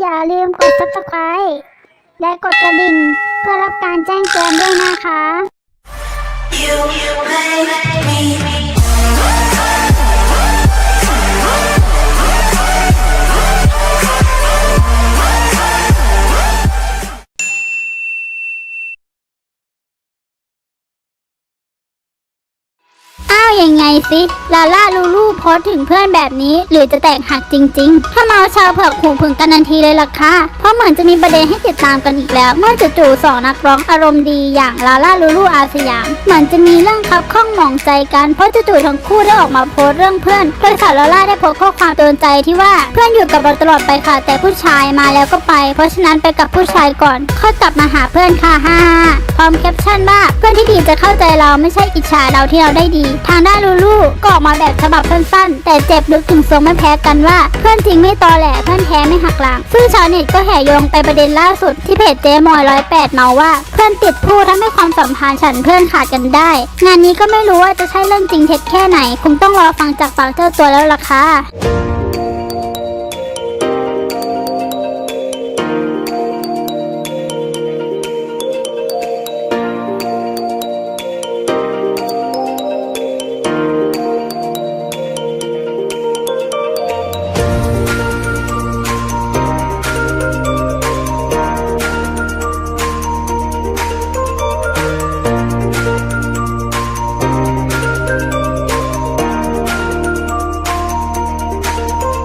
อย่าลืมกด subscribe และกดกระดิ่ง เพื่อรับการแจ้งเตือนด้วยนะคะ ยังไงสิลาล่าลูลูโพสถึงเพื่อนแบบนี้ หรือจะแตกหักจริง ๆ ถ้าเมาชาวเผือกหูผึ่งกันทันทีเลยล่ะค่ะ เพราะเหมือนจะมีประเด็นให้ติดตามกันอีกแล้ว เมื่อจู่ๆสองนักร้องอารมณ์ดีอย่างลาล่าลูลูอาสยาม เหมือนจะมีเรื่องคับข้องหมองใจกัน เพราะจู่ๆทั้งคู่ได้ออกมาโพสเรื่องเพื่อนโดยสาวลาล่าได้โพสข้อความเตือนใจที่ว่าเพื่อนอยู่กับเราตลอดไปค่ะ แต่ผู้ชายมาแล้วก็ไป เพราะฉะนั้นไปกับผู้ชายก่อนค่อยกลับมาหาเพื่อนค่ะฮ่าพร้อมแคปชั่นว่าเพื่อนที่ดีจะเข้าใจเราไม่ใช่อิจฉาเราที่เราได้ดีทางด้าลูลูก็ออกมาแบบฉบับสั้นๆ แต่เจ็บลึกถึงทรงไม่แพ้กันว่า เพื่อนจริงไม่ตอแหลเพื่อนแท้ไม่หักหลัง ซึ่งชาวเน็ตก็แห่โยงไปประเด็นล่าสุดที่เพจเจมอยร้อยแปดเมาว่า เพื่อนติดผู้ทำให้ความสัมพันธ์ฉันเพื่อนขาดกันได้ งานนี้ก็ไม่รู้ว่าจะใช่เรื่องจริงเท็จแค่ไหน คงต้องรอฟังจากปากเจ้าตัวแล้วล่ะค่ะ